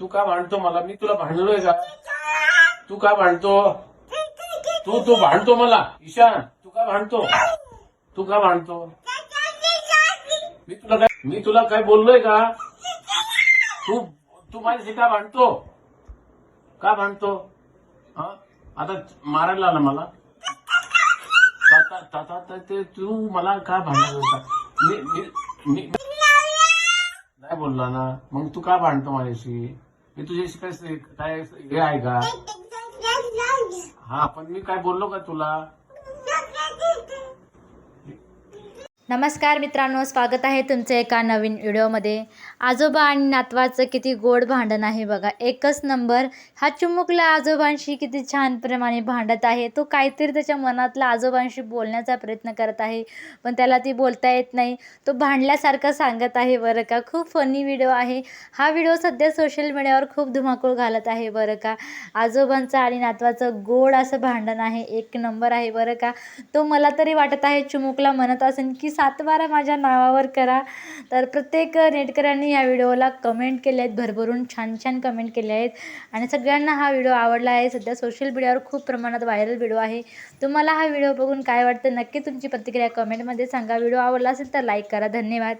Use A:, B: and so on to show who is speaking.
A: तू का भांडतो मला? मी तुला भांडलोय का? तू का भांडतो? तू तू भांडतो मला? ईशान तू का भांडतो? तू का भांडतो? मी तुला काय मी तुला काय बोललोय का? तू तू माझ्याशी का भांडतो? का भांडतो? हा? आता मारायला आला मला. ते तू मला का भांडणार होता मी मी मी नाही बोलला ना. मग तू का भांडतो माझ्याशी? मी तुझ्याशी काय काय हे आहे का हा पण मी काय बोललो का तुला?
B: नमस्कार मित्रांनो स्वागत आहे तुमचं एका नवीन व्हिडिओमध्ये. आजोबा आणि नातवाचं किती गोड भांडण आहे बघा. एकच नंबर हा चुमुकला आजोबांशी किती छान प्रमाणे भांडत आहे. तो काहीतरी त्याच्या मनातला आजोबांशी बोलण्याचा प्रयत्न करत आहे पण त्याला ती बोलता येत नाही. तो भांडल्यासारखं सांगत आहे बरं का. खूप फनी व्हिडिओ आहे. हा व्हिडिओ सध्या सोशल मीडियावर खूप धुमाकूळ घालत आहे बरं का. आजोबांचं आणि नातवाचं गोड असं भांडण आहे. एक नंबर आहे बरं का. तो मला तरी वाटत आहे चुमुकला म्हणत असेल की सातबारा माझ्या नावावर करा. तर प्रत्येक नेटकऱ्यांनी या व्हिडिओला कमेंट केले आहेत. भरभरून छान छान कमेंट केले आहेत. आणि सगळ्यांना हा व्हिडिओ आवडला आहे. सध्या सोशल मीडियावर खूप प्रमाणात व्हायरल व्हिडिओ आहे. तुम्हाला हा व्हिडिओ बघून काय वाटतं? नक्की तुमची प्रतिक्रिया कमेंटमध्ये सांगा. व्हिडिओ आवडला असेल तर लाईक करा. धन्यवाद.